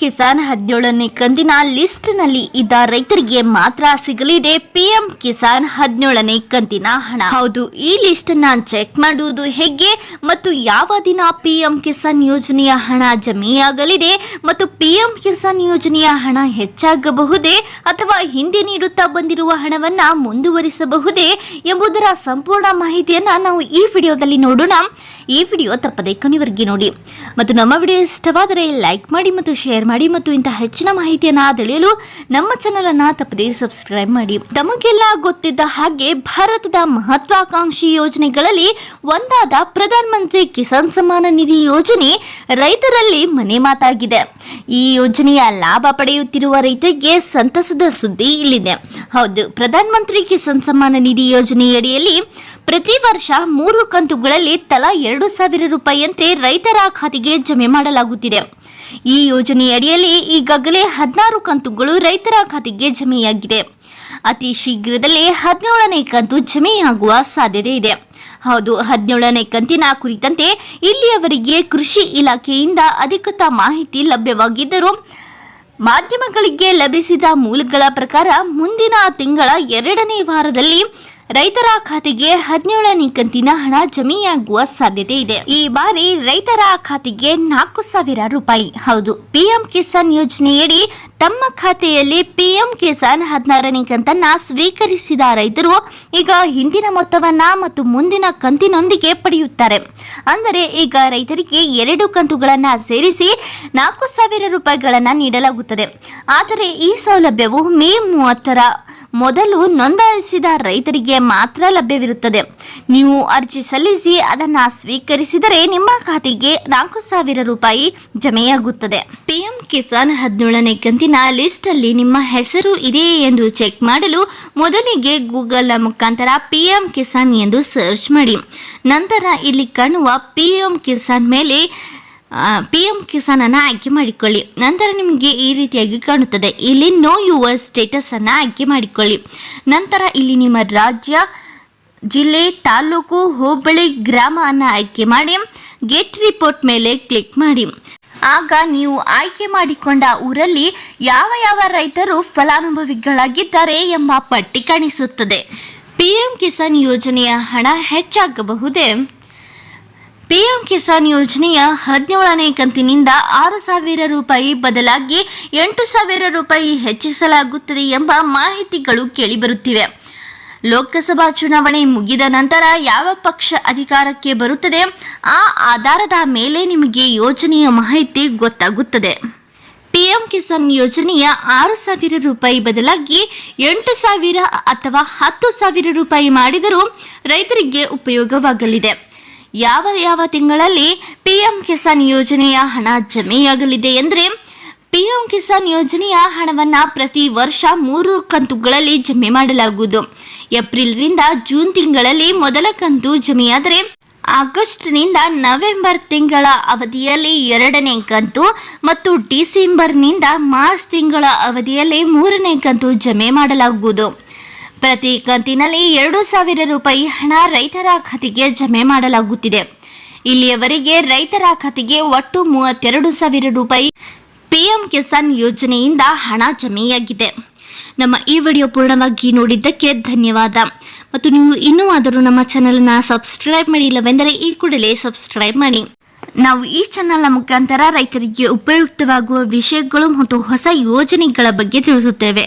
ಕಿಸಾನ್ ಹದಿನೇಳನೇ ಕಂತಿನ ಲಿಸ್ಟ್ನಲ್ಲಿ ಇದ್ದ ರೈತರಿಗೆ ಮಾತ್ರ ಸಿಗಲಿದೆ ಪಿಎಂ ಕಿಸಾನ್ ಹದಿನೇಳನೇ ಕಂತಿನ ಹಣ. ಹೌದು, ಈ ಲಿಸ್ಟ್ ಅನ್ನ ಚೆಕ್ ಮಾಡುವುದು ಹೇಗೆ ಮತ್ತು ಯಾವ ದಿನ ಪಿಎಂ ಕಿಸಾನ್ ಯೋಜನೆಯ ಹಣ ಜಮೆಯಾಗಲಿದೆ ಮತ್ತು ಪಿಎಂ ಕಿಸಾನ್ ಯೋಜನೆಯ ಹಣ ಹೆಚ್ಚಾಗಬಹುದೇ ಅಥವಾ ಹಿಂದೆ ನೀಡುತ್ತಾ ಬಂದಿರುವ ಹಣವನ್ನ ಮುಂದುವರಿಸಬಹುದೇ ಎಂಬುದರ ಸಂಪೂರ್ಣ ಮಾಹಿತಿಯನ್ನ ನಾವು ಈ ವಿಡಿಯೋದಲ್ಲಿ ನೋಡೋಣ. ಈ ವಿಡಿಯೋ ತಪ್ಪದೆ ಕೊನೆವರೆಗೆ ನೋಡಿ. ಮತ್ತು ನಮ್ಮ ವಿಡಿಯೋ ಇಷ್ಟವಾದರೆ ಲೈಕ್ ಮಾಡಿ ಮತ್ತು ಶೇರ್ ಮಾಡಿ ಮತ್ತು ಇಂತಹ ಹೆಚ್ಚಿನ ಮಾಹಿತಿಯನ್ನ ತಿಳಿಯಲು ನಮ್ಮ ಚಾನಲ್ ಅನ್ನ ತಪ್ಪದೇ ಸಬ್ಸ್ಕ್ರೈಬ್ ಮಾಡಿ. ತಮಗೆಲ್ಲ ಗೊತ್ತಿದ್ದ ಹಾಗೆ ಭಾರತದ ಮಹತ್ವಾಕಾಂಕ್ಷಿ ಯೋಜನೆಗಳಲ್ಲಿ ಒಂದಾದ ಪ್ರಧಾನ ಮಂತ್ರಿ ಕಿಸಾನ್ ಸಮ್ಮಾನ ನಿಧಿ ಯೋಜನೆ ರೈತರಲ್ಲಿ ಮನೆ ಮಾತಾಗಿದೆ. ಈ ಯೋಜನೆಯ ಲಾಭ ಪಡೆಯುತ್ತಿರುವ ರೈತರಿಗೆ ಸಂತಸದ ಸುದ್ದಿ ಇಲ್ಲಿದೆ. ಹೌದು, ಪ್ರಧಾನ ಮಂತ್ರಿ ಕಿಸಾನ್ ಸಮ್ಮಾನ ನಿಧಿ ಯೋಜನೆಯಡಿಯಲ್ಲಿ ಪ್ರತಿ ವರ್ಷ ಮೂರು ಕಂತುಗಳಲ್ಲಿ ತಲಾ ಎರಡು ಸಾವಿರ ರೂಪಾಯಿಯಂತೆ ರೈತರ ಖಾತೆಗೆ ಜಮೆ ಮಾಡಲಾಗುತ್ತಿದೆ. ಈ ಯೋಜನೆಯಡಿಯಲ್ಲಿ ಈಗಾಗಲೇ ಹದಿನಾರು ಕಂತುಗಳು ರೈತರ ಖಾತೆಗೆ ಜಮೆಯಾಗಿದೆ. ಅತಿ ಶೀಘ್ರದಲ್ಲೇ ಹದಿನೇಳನೇ ಕಂತು ಜಮೆಯಾಗುವ ಸಾಧ್ಯತೆ ಇದೆ. ಹೌದು, ಹದಿನೇಳನೇ ಕಂತಿನ ಕುರಿತಂತೆ ಇಲ್ಲಿಯವರೆಗೆ ಕೃಷಿ ಇಲಾಖೆಯಿಂದ ಅಧಿಕೃತ ಮಾಹಿತಿ ಲಭ್ಯವಾಗಿದ್ದರೂ ಮಾಧ್ಯಮಗಳಿಗೆ ಲಭಿಸಿದ ಮೂಲಗಳ ಪ್ರಕಾರ ಮುಂದಿನ ತಿಂಗಳ ಎರಡನೇ ವಾರದಲ್ಲಿ ರೈತರ ಖಾತೆಗೆ ಹದಿನೇಳನೇ ಕಂತಿನ ಹಣ ಜಮೆಯಾಗುವ ಸಾಧ್ಯತೆ ಇದೆ. ಈ ಬಾರಿ ರೈತರ ಖಾತೆಗೆ ನಾಲ್ಕು ಸಾವಿರ ರೂಪಾಯಿ. ಹೌದು, ಪಿಎಂ ಕಿಸಾನ್ ಯೋಜನೆಯಡಿ ತಮ್ಮ ಖಾತೆಯಲ್ಲಿ ಪಿಎಂ ಕಿಸಾನ್ ಹದಿನಾರನೇ ಕಂತನ್ನ ಸ್ವೀಕರಿಸಿದ ರೈತರು ಈಗ ಹಿಂದಿನ ಮೊತ್ತವನ್ನ ಮತ್ತು ಮುಂದಿನ ಕಂತಿನೊಂದಿಗೆ ಪಡೆಯುತ್ತಾರೆ. ಅಂದರೆ ಈಗ ರೈತರಿಗೆ ಎರಡು ಕಂತುಗಳನ್ನ ಸೇರಿಸಿ ನಾಲ್ಕು ಸಾವಿರ ರೂಪಾಯಿಗಳನ್ನ ನೀಡಲಾಗುತ್ತದೆ. ಆದರೆ ಈ ಸೌಲಭ್ಯವು ಮೇ ಮೂವತ್ತರ ಮೊದಲು ನೋಂದಾಯಿಸಿದ ರೈತರಿಗೆ ಮಾತ್ರ ಲಭ್ಯವಿರುತ್ತದೆ. ನೀವು ಅರ್ಜಿ ಸಲ್ಲಿಸಿ ಅದನ್ನು ಸ್ವೀಕರಿಸಿದರೆ ನಿಮ್ಮ ಖಾತೆಗೆ ನಾಲ್ಕು ಸಾವಿರ ರೂಪಾಯಿ ಜಮೆಯಾಗುತ್ತದೆ. ಪಿಎಂ ಕಿಸಾನ್ ಹದಿನೇಳನೇ ಕಂತಿನ ಲಿಸ್ಟ್ ಅಲ್ಲಿ ನಿಮ್ಮ ಹೆಸರು ಇದೆಯೇ ಎಂದು ಚೆಕ್ ಮಾಡಲು ಮೊದಲಿಗೆ ಗೂಗಲ್ ಮುಖಾಂತರ ಪಿಎಂ ಕಿಸಾನ್ ಎಂದು ಸರ್ಚ್ ಮಾಡಿ. ನಂತರ ಇಲ್ಲಿ ಕಾಣುವ ಪಿಎಂ ಕಿಸಾನ್ ಮೇಲೆ ಪಿ ಎಂ ಕಿಸಾನ್ ಅನ್ನು ಆಯ್ಕೆ ಮಾಡಿಕೊಳ್ಳಿ. ನಂತರ ನಿಮಗೆ ಈ ರೀತಿಯಾಗಿ ಕಾಣುತ್ತದೆ. ಇಲ್ಲಿ ನೋ ಯುವರ್ ಸ್ಟೇಟಸ್ ಅನ್ನು ಆಯ್ಕೆ ಮಾಡಿಕೊಳ್ಳಿ. ನಂತರ ಇಲ್ಲಿ ನಿಮ್ಮ ರಾಜ್ಯ, ಜಿಲ್ಲೆ, ತಾಲೂಕು, ಹೋಬಳಿ, ಗ್ರಾಮ ಅನ್ನು ಆಯ್ಕೆ ಮಾಡಿ. ಗೆಟ್ ರಿಪೋರ್ಟ್ ಮೇಲೆ ಕ್ಲಿಕ್ ಮಾಡಿ. ಆಗ ನೀವು ಆಯ್ಕೆ ಮಾಡಿಕೊಂಡ ಊರಲ್ಲಿ ಯಾವ ಯಾವ ರೈತರು ಫಲಾನುಭವಿಗಳಾಗಿದ್ದಾರೆ ಎಂಬ ಪಟ್ಟಿ ಕಾಣಿಸುತ್ತದೆ. ಪಿಎಂ ಕಿಸಾನ್ ಯೋಜನೆಯ ಹಣ ಹೆಚ್ಚಾಗಬಹುದೇ? ಪಿಎಂ ಕಿಸಾನ್ ಯೋಜನೆಯ ಹದಿನೇಳನೇ ಕಂತಿನಿಂದ ಆರು ಸಾವಿರ ರೂಪಾಯಿ ಬದಲಾಗಿ ಎಂಟು ಸಾವಿರ ರೂಪಾಯಿ ಹೆಚ್ಚಿಸಲಾಗುತ್ತದೆ ಎಂಬ ಮಾಹಿತಿಗಳು ಕೇಳಿಬರುತ್ತಿವೆ. ಲೋಕಸಭಾ ಚುನಾವಣೆ ಮುಗಿದ ನಂತರ ಯಾವ ಪಕ್ಷ ಅಧಿಕಾರಕ್ಕೆ ಬರುತ್ತದೆ? ಆ ಆಧಾರದ ಮೇಲೆ ನಿಮಗೆ ಯೋಜನೆಯ ಮಾಹಿತಿ ಗೊತ್ತಾಗುತ್ತದೆ. ಪಿಎಂ ಕಿಸಾನ್ ಯೋಜನೆಯ ಆರು ಸಾವಿರ ರೂಪಾಯಿ ಬದಲಾಗಿ ಎಂಟು ಸಾವಿರ ಅಥವಾ ಹತ್ತು ಸಾವಿರ ರೂಪಾಯಿ ಮಾಡಿದರೂ ರೈತರಿಗೆ ಉಪಯೋಗವಾಗಲಿದೆ. ಯಾವ ಯಾವ ತಿಂಗಳಲ್ಲಿ ಪಿಎಂ ಕಿಸಾನ್ ಯೋಜನೆಯ ಹಣ ಜಮೆಯಾಗಲಿದೆ ಎಂದರೆ ಪಿಎಂ ಕಿಸಾನ್ ಯೋಜನೆಯ ಹಣವನ್ನು ಪ್ರತಿ ವರ್ಷ ಮೂರು ಕಂತುಗಳಲ್ಲಿ ಜಮೆ ಮಾಡಲಾಗುವುದು. ಏಪ್ರಿಲ್ರಿಂದ ಜೂನ್ ತಿಂಗಳಲ್ಲಿ ಮೊದಲ ಕಂತು ಜಮೆಯಾದರೆ ಆಗಸ್ಟ್ನಿಂದ ನವೆಂಬರ್ ತಿಂಗಳ ಅವಧಿಯಲ್ಲಿ ಎರಡನೇ ಕಂತು ಮತ್ತು ಡಿಸೆಂಬರ್ನಿಂದ ಮಾರ್ಚ್ ತಿಂಗಳ ಅವಧಿಯಲ್ಲಿ ಮೂರನೇ ಕಂತು ಜಮೆ ಮಾಡಲಾಗುವುದು. ಪ್ರತಿ ಕಂತಿನಲ್ಲಿ ಎರಡು ಸಾವಿರ ರೂಪಾಯಿ ಹಣ ರೈತರ ಖಾತೆಗೆ ಜಮೆ ಮಾಡಲಾಗುತ್ತಿದೆ. ಇಲ್ಲಿಯವರೆಗೆ ರೈತರ ಖಾತೆಗೆ ಒಟ್ಟು ಮೂವತ್ತೆರಡು ಸಾವಿರ ರೂಪಾಯಿ ಪಿಎಂ ಕಿಸಾನ್ ಯೋಜನೆಯಿಂದ ಹಣ ಜಮೆಯಾಗಿದೆ. ನಮ್ಮ ಈ ವಿಡಿಯೋ ಪೂರ್ಣವಾಗಿ ನೋಡಿದ್ದಕ್ಕೆ ಧನ್ಯವಾದ. ಮತ್ತು ನೀವು ಇನ್ನೂ ಆದರೂ ನಮ್ಮ ಚಾನೆಲ್ನ ಸಬ್ಸ್ಕ್ರೈಬ್ ಮಾಡಿಲ್ಲವೆಂದರೆ ಈ ಕೂಡಲೇ ಸಬ್ಸ್ಕ್ರೈಬ್ ಮಾಡಿ. ನಾವು ಈ ಚಾನಲ್ನ ಮುಖಾಂತರ ರೈತರಿಗೆ ಉಪಯುಕ್ತವಾಗುವ ವಿಷಯಗಳು ಮತ್ತು ಹೊಸ ಯೋಜನೆಗಳ ಬಗ್ಗೆ ತಿಳಿಸುತ್ತೇವೆ.